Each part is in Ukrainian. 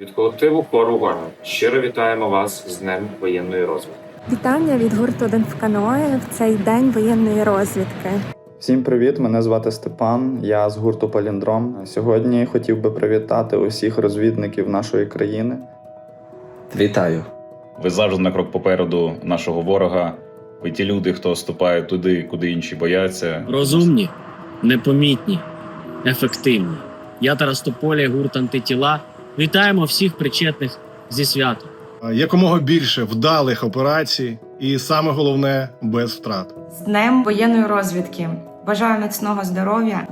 Від колективу хору Горна щиро вітаємо вас з Днем воєнної розвитки. Вітання від гурту «Один в каное» в цей день воєнної розвідки. Всім привіт! Мене звати Степан. Я з гурту Паліндром. Сьогодні хотів би привітати усіх розвідників нашої країни. Вітаю. Ви завжди на крок попереду нашого ворога. Ви ті люди, хто ступає туди, куди інші бояться. Розумні, непомітні, ефективні. Я Тарас Тополя, гурт антитіла. Вітаємо всіх причетних зі святом. якомога більше вдалих операцій, і саме головне без втрат. З Днем воєнної розвідки. Бажаю міцного здоров'я.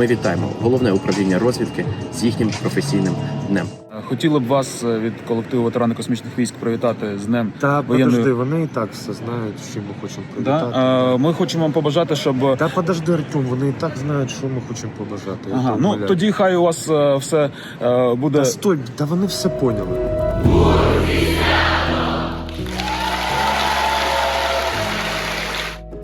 Ми вітаємо головне управління розвідки з їхнім професійним днем. Хотіли б вас е, від колективу ветерани космічних військ привітати з днем. Та Воєнної- подожди, вони і так все знають, чим ми хочемо привітати. Да? Е, Ми хочемо вам побажати, щоб Та подожди, Артем, вони і так знають, що ми хочемо побажати. Ага, ну тоді хай у вас е, все е, буде. Та стой, та вони все поняли.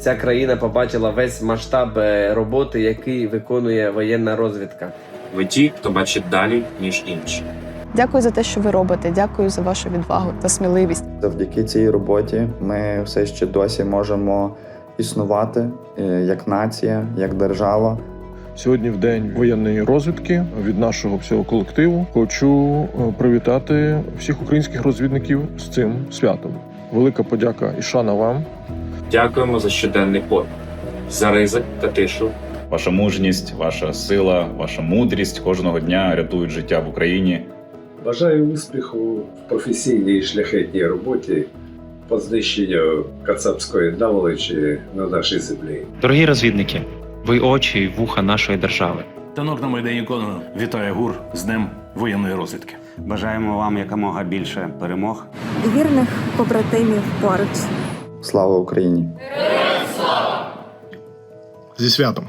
Ця країна побачила весь масштаб е, роботи, який виконує воєнна розвідка. Ви ті, хто бачить далі, ніж інші. Дякую за те, що ви робите. Дякую за вашу відвагу та сміливість. Завдяки цій роботі ми все ще досі можемо існувати е, як нація, як держава. Сьогодні, в день воєнної розвідки, від нашого всього колективу хочу е, привітати всіх українських розвідників з цим святом. Велика подяка і шана вам. Дякуємо за щоденний подвиг, за ризик та тишу. Ваша мужність, ваша сила, ваша мудрість кожного дня рятують життя в Україні. Бажаю успіху в професійній шляхетній роботі по знищенню кацапської наволочі на нашій землі. Дорогі розвідники, ви очі й вуха нашої держави. Танок на Майдані Конона вітає ГУР з Днем воєнної розвідки. Бажаємо вам якомога більше перемог. Вірних побратимів поруч. Слава Україні! Зі святом!